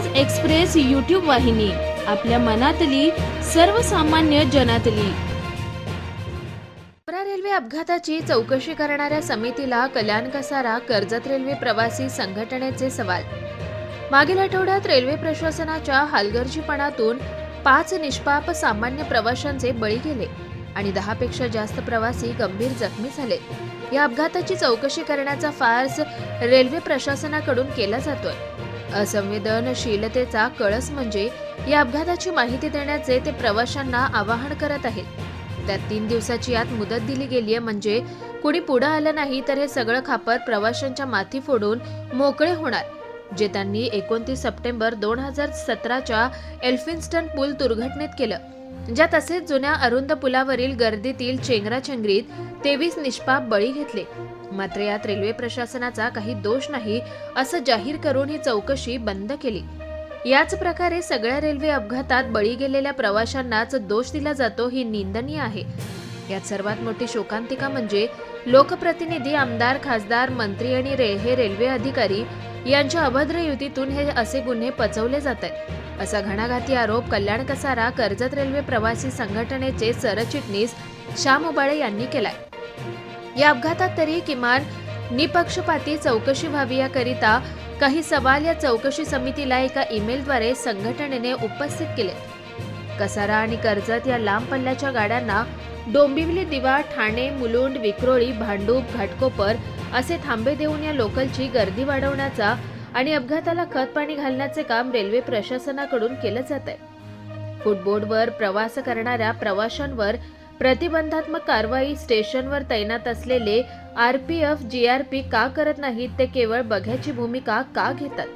News express YouTube वाहिनी आपल्या मनातली सर्वसामान्य जनातली. रेल्वे अपघाताची चौकशी करणाऱ्या समितीला कल्याण कसारा कर्जत रेल्वे प्रवासी संघटनेचे सवाल. मागील आठवड्यात रेल्वे प्रशासनाच्या हालगर्जीपणातून पाच निष्पाप सामान्य प्रवाशांचे बळी गेले आणि दहापेक्षा जास्त प्रवासी गंभीर जखमी झाले. या अपघाताची चौकशी करण्याचा फार्स रेल्वे प्रशासनाकडून केला जातोय. असंवेदनशीलतेचा कळस म्हणजे या अपघाताची माहिती देण्याचे ते प्रवाशांना आवाहन करत आहेत. त्यात तीन दिवसाची आत मुदत दिली गेली आहे म्हणजे कुणी पुढं आलं नाही तर हे सगळं खापर प्रवाशांच्या माथी फोडून मोकळे होणार जे त्यांनी एकोणतीस सप्टेंबर दोन हजार सतराच्या एल्फिन्स्टन पूल दुर्घटनेत केलं. ज्या तसेच जुन्या अरुंद पुलावरील गर्दीतील चेंगराचेंगरीत तेवीस निष्पाप बळी घेतले. मात्र यात रेल्वे प्रशासनाचा काही दोष नाही असं जाहीर करून ही चौकशी बंद केली. याच प्रकारे सगळ्या रेल्वे अपघातात बळी गेलेल्या प्रवाशांनाच दोष दिला जातो ही निंदनीय आहे. यात सर्वात मोठी शोकांतिका म्हणजे लोकप्रतिनिधी आमदार खासदार मंत्री आणि रे हे रेल्वे अधिकारी यांच्या अभद्र युतीतून हे असे गुन्हे पचवले जात आहेत. असा घणाघाती आरोप कल्याण कसारा कर्जत रेल्वे प्रवासी संघटनेचे सरचिटणीस श्याम उबाळे यांनी केलाय. या अपघातात तरी किमान निपक्षपाती चौकशी व्हावी याकरिता काही सवाल या चौकशी समितीला एका ईमेलद्वारे संघटनेने उपस्थित केले. कसारा आणि कर्जत या लांब पल्ल्याच्या गाड्यांना डोंबिवली दिवा ठाणे मुलुंड विक्रोळी भांडूप घाटकोपर असे थांबे देऊन या लोकलची गर्दी वाढवण्याचा आणि अपघाताला खत पाणी घालण्याचे काम रेल्वे प्रशासनाकडून केलं जात आहे. फुटबोर्डवर प्रवास करणाऱ्या प्रवाशांवर प्रतिबंधात्मक कारवाई स्टेशनवर तैनात असलेले आरपीएफ जीआरपी का करत नाहीत ते केवळ बघ्याची भूमिका का घेतात?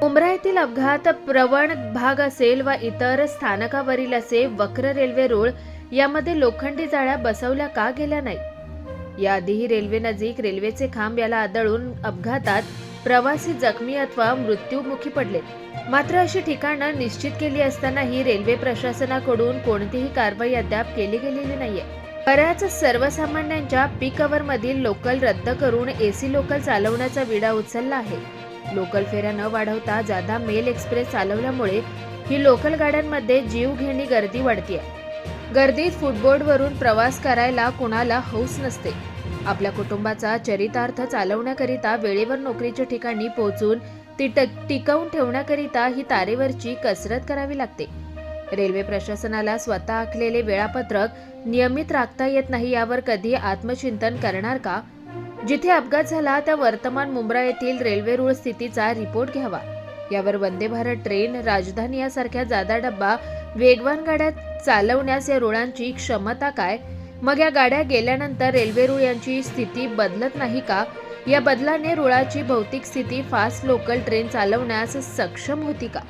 मुंब्रा येथील अपघात प्रवण भाग असेल वा इतर स्थानकावरील असे वक्र रेल्वे रोळ यामध्ये लोखंडी जाळ्या बसवल्या का गेल्या नाही याआधीही रेल्वे नजीक रेल्वेचे खांब याला आदळून अपघातात प्रवासी जखमी अथवा मृत्यूमुखी पडले. मात्र अशी ठिकाणं निश्चित केली असतानाही रेल्वे प्रशासनाकडून कोणतीही कारवाई अद्याप केली गेलेली नाहीये. बऱ्याच सर्वसामान्यांच्या पीक अवर मधील लोकल रद्द करून एसी लोकल चालवण्याचा विडा उचलला आहे. लोकल फेऱ्या न वाढवता जादा मेल एक्सप्रेस चालवल्यामुळे ही लोकल गाड्यांमध्ये जीवघेणी गर्दी वाढतीय. गर्दीत फुटबोर्डवरून प्रवास करायला कुणाला हौस नसते. आपल्या कुटुंबाचा चरितार्थ चालवण्याकरिता वेळेवर नोकरीच्या ठिकाणी पोहोचून ती टिकवून ठेवण्याकरिता ही तारेवरची कसरत करावी लागते. रेल्वे प्रशासनाला स्वतः आखलेले वेळापत्रक नियमित राखता येत नाही यावर कधी आत्मचिंतन करणार का? जिथे अपघात झाला त्या वर्तमान मुंब्रा येथील रेल्वे रुळ स्थितीचा रिपोर्ट घ्यावा. यावर वंदे भारत ट्रेन राजधानी यासारख्या जादा डब्बा वेगवान गाड्या चालवण्यास या रुळांची क्षमता काय? मग या गाड्या गेल्यानंतर रेल्वे रुळ यांची स्थिती बदलत नाही का? या बदलाने रुळाची भौतिक स्थिती फास्ट लोकल ट्रेन चालवण्यास सक्षम होती का?